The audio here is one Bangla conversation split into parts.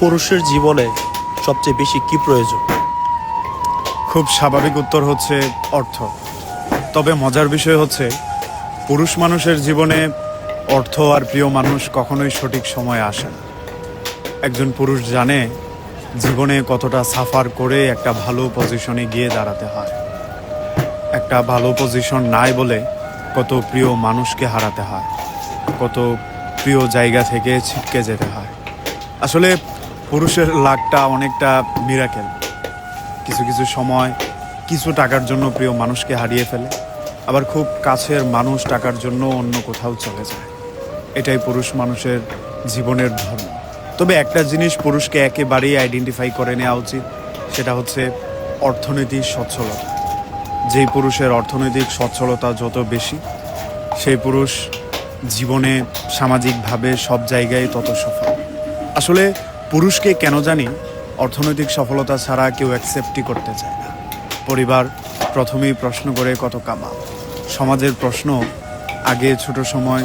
পুরুষের জীবনে সবচেয়ে বেশি কি প্রয়োজন? খুব স্বাভাবিক উত্তর হচ্ছে অর্থ। তবে মজার বিষয় হচ্ছে, পুরুষ মানুষের জীবনে অর্থ আর প্রিয় মানুষ কখনোই সঠিক সময়ে আসে না। একজন পুরুষ জানে জীবনে কতটা সাফার করে একটা ভালো পজিশনে গিয়ে দাঁড়াতে হয়। একটা ভালো পজিশন নাই বলে কত প্রিয় মানুষকে হারাতে হয়, কত প্রিয় জায়গা থেকে ছিটকে যেতে হয়। আসলে পুরুষের লাকটা অনেকটা মিরাকেল কিছু কিছু সময় কিছু টাকার জন্য প্রিয় মানুষকে হারিয়ে ফেলে, আবার খুব কাছের মানুষ টাকার জন্য অন্য কোথাও চলে যায়। এটাই পুরুষ মানুষের জীবনের ধর্ম। তবে একটা জিনিস পুরুষকে একেবারেই আইডেন্টিফাই করে নেওয়া উচিত, সেটা হচ্ছে অর্থনৈতিক সচ্ছলতা। যেই পুরুষের অর্থনৈতিক সচ্ছলতা যত বেশি, সেই পুরুষ জীবনে সামাজিকভাবে সব জায়গায় তত সফল। আসলে পুরুষকে কেন জানি অর্থনৈতিক সফলতা ছাড়া কেউ অ্যাকসেপ্টই করতে চায় না। পরিবার প্রথমেই প্রশ্ন করে কত কামা সমাজের প্রশ্ন, আগে ছোট সময়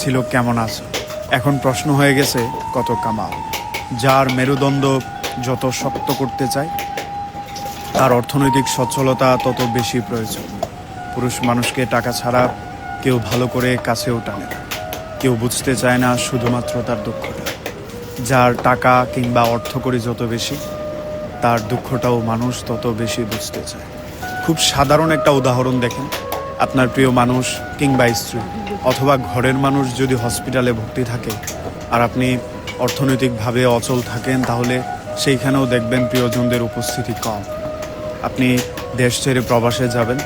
ছিল কেমন আছো? এখন প্রশ্ন হয়ে গেছে, কত কামাও? যার মেরুদণ্ড যত শক্ত করতে চায়, তার অর্থনৈতিক সচ্ছলতা তত বেশি প্রয়োজন। পুরুষ মানুষকে টাকা ছাড়া কেউ ভালো করে কাছেও টানে কেউ বুঝতে চায় না শুধুমাত্র তার দুঃখটা যার টাকা কিংবা অর্থ করে যত বেশি, তার দুঃখটাও মানুষ তত বেশি বুঝতে চায়। খুব সাধারণ একটা উদাহরণ দেখেন আপনার প্রিয় মানুষ কিংবা স্ত্রী, অথবা ঘরের মানুষ যদি হসপিটালে ভর্তি থাকে আর আপনি অর্থনৈতিকভাবে অচল থাকেন, তাহলে সেইখানেও দেখবেন প্রিয়জনদের উপস্থিতি কম। আপনি দেশ ছেড়ে প্রবাসে যাবেন,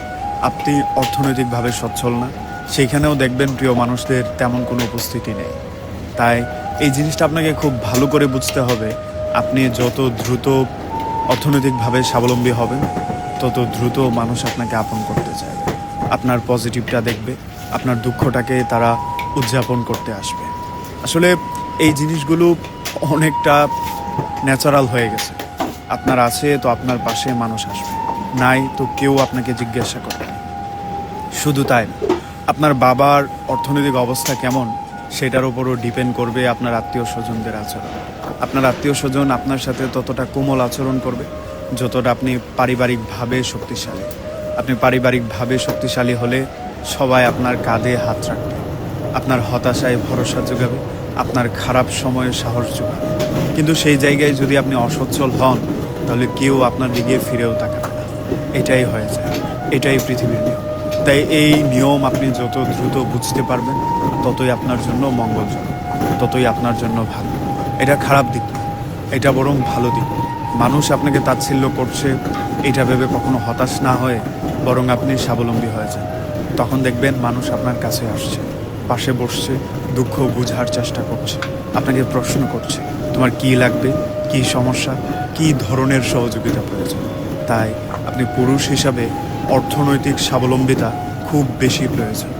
আপনি অর্থনৈতিকভাবে সচ্ছল না, সেইখানেও দেখবেন প্রিয় মানুষদের তেমন কোনো উপস্থিতি নেই। তাই এই জিনিসটা আপনাকে খুব ভালো করে বুঝতে হবে। আপনি যত দ্রুত অর্থনৈতিকভাবে স্বাবলম্বী হবেন, তত দ্রুত মানুষ আপনাকে আপন করতে চায়। আপনার পজিটিভটা দেখবে, আপনার দুঃখটাকে তারা উদযাপন করতে আসবে। আসলে এই জিনিসগুলো অনেকটা ন্যাচারাল হয়ে গেছে। আপনার আছে তো আপনার পাশে মানুষ আসবে। নাই তো কেউ আপনাকে জিজ্ঞাসা করবে শুধু তাই আপনার বাবার অর্থনৈতিক অবস্থা কেমন? সেটার উপরও ডিপেন্ড করবে আপনার আত্মীয় স্বজনদের আচরণ। আপনার আত্মীয় স্বজন আপনার সাথে ততটা কোমল আচরণ করবে যতটা আপনি পারিবারিকভাবে শক্তিশালী। আপনি পারিবারিকভাবে শক্তিশালী হলে সবাই আপনার কাঁধে হাত রাখবে। আপনার হতাশায় ভরসা যোগাবে, আপনার খারাপ সময়ে সাহস যোগাবে। কিন্তু সেই জায়গায় যদি আপনি অসচ্ছল হন, তাহলে কেউ আপনার দিকে ফিরেও তাকাবে না। এটাই হয়ে যায়, এটাই পৃথিবীর নিয়ম। তাই এই নিয়ম আপনি যত দ্রুত বুঝতে পারবেন ততই আপনার জন্য মঙ্গলজনক, ততই আপনার জন্য ভালো। এটা খারাপ দিক এটা বরং ভালো দিক। মানুষ আপনাকে তাচ্ছিল্য করছে, এটা ভেবে কখনো হতাশ না হয়ে বরং আপনি স্বাবলম্বী হয়ে যান। তখন দেখবেন মানুষ আপনার কাছে আসছে, পাশে বসছে, দুঃখ বুঝার চেষ্টা করছে, আপনাকে প্রশ্ন করছে, তোমার কি লাগবে, কি সমস্যা, কি ধরনের সহযোগিতা প্রয়োজন? তাই আপনি পুরুষ হিসাবে অর্থনৈতিক স্বাবলম্বিতা খুব বেশি প্রয়োজন।